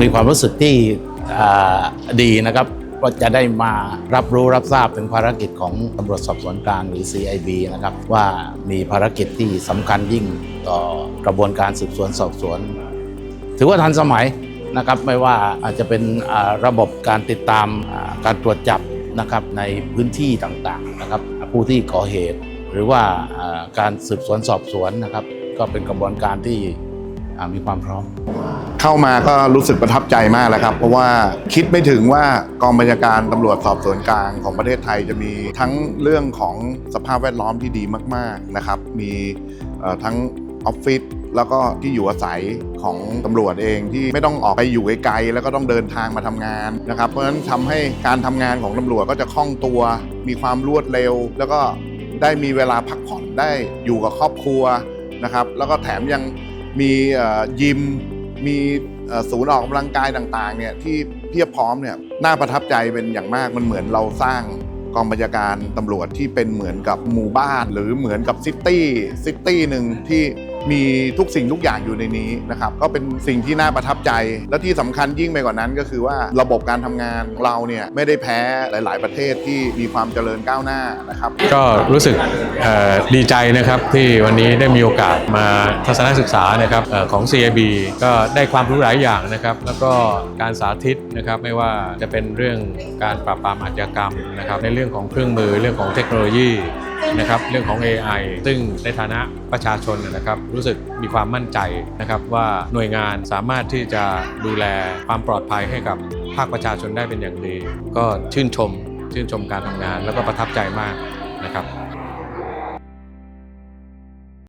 มีความรู้สึกที่ดีนะครับว่าจะได้มารับรู้รับทราบถึงภารกิจของตำรวจสอบสวนกลางหรือ CIB นะครับ ว่ามีภารกิจที่สำคัญยิ่งต่อกระบวนการสืบสวนสอบสวน ถือว่าทันสมัยนะครับไม่ว่าอาจจะเป็นระบบการติดตามการตรวจจับนะครับในพื้นที่ต่างๆนะครับ ผู้ที่ก่อเหตุ หรือว่าการสืบสวนสอบสวนนะครับ ก็เป็นกระบวนการที่ มีความพร้อม เข้ามาก็รู้สึกประทับใจมากแล้วครับ เพราะว่าคิดไม่ถึงว่ากองบัญชาการตำรวจสอบสวนกลางของประเทศไทยจะมีทั้งเรื่องของสภาพแวดล้อมที่ดีมาก ๆนะครับ มีทั้งออฟฟิศแล้วก็ที่อยู่อาศัยของตำรวจเองที่ไม่ต้องออกไปอยู่ไกลๆแล้วก็ต้องเดินทางมาทำงานนะครับ เพราะฉะนั้นทำให้การทำงานของตำรวจก็จะคล่องตัว มีความรวดเร็ว แล้วก็ได้มีเวลาพักผ่อนได้อยู่กับครอบครัวนะครับ แล้วก็แถมยัง มียิม มีศูนย์ออกกำลังกายต่างๆเนี่ยที่เพียบพร้อมเนี่ยน่าประทับใจเป็นอย่างมากมันเหมือนเราสร้างกองบัญชาการตำรวจที่เป็นเหมือนกับหมู่บ้าน หรือเหมือนกับซิตี้ซิตี้หนึ่งที่ มีทุกสิ่งทุกอย่างอยู่ในนี้นะครับก็เป็นสิ่งที่น่าประทับใจ และที่สำคัญยิ่งไปกว่านั้นก็คือว่าระบบการทำงานของเราเนี่ยไม่ได้แพ้หลาย ๆ ประเทศที่มีความเจริญก้าวหน้านะครับ ก็รู้สึกดีใจนะครับที่วันนี้ได้มีโอกาสมาทัศนศึกษานะครับเอ่อของ CIB ก็ได้ความรู้หลายอย่างนะครับแล้วก็การสาธิตนะครับไม่ว่าจะเป็นเรื่องการปราบปรามอาชญากรรมนะครับในเรื่องของเครื่องมือเรื่องของเทคโนโลยี นะครับเรื่องของ AI ซึ่งในฐานะประชาชนนะครับรู้สึกมีความมั่นใจนะครับว่าหน่วยงานสามารถที่จะดูแลความปลอดภัยให้กับภาคประชาชนได้เป็นอย่างดี ก็ชื่นชม ชื่นชมการทำงานแล้วก็ประทับใจมากนะครับ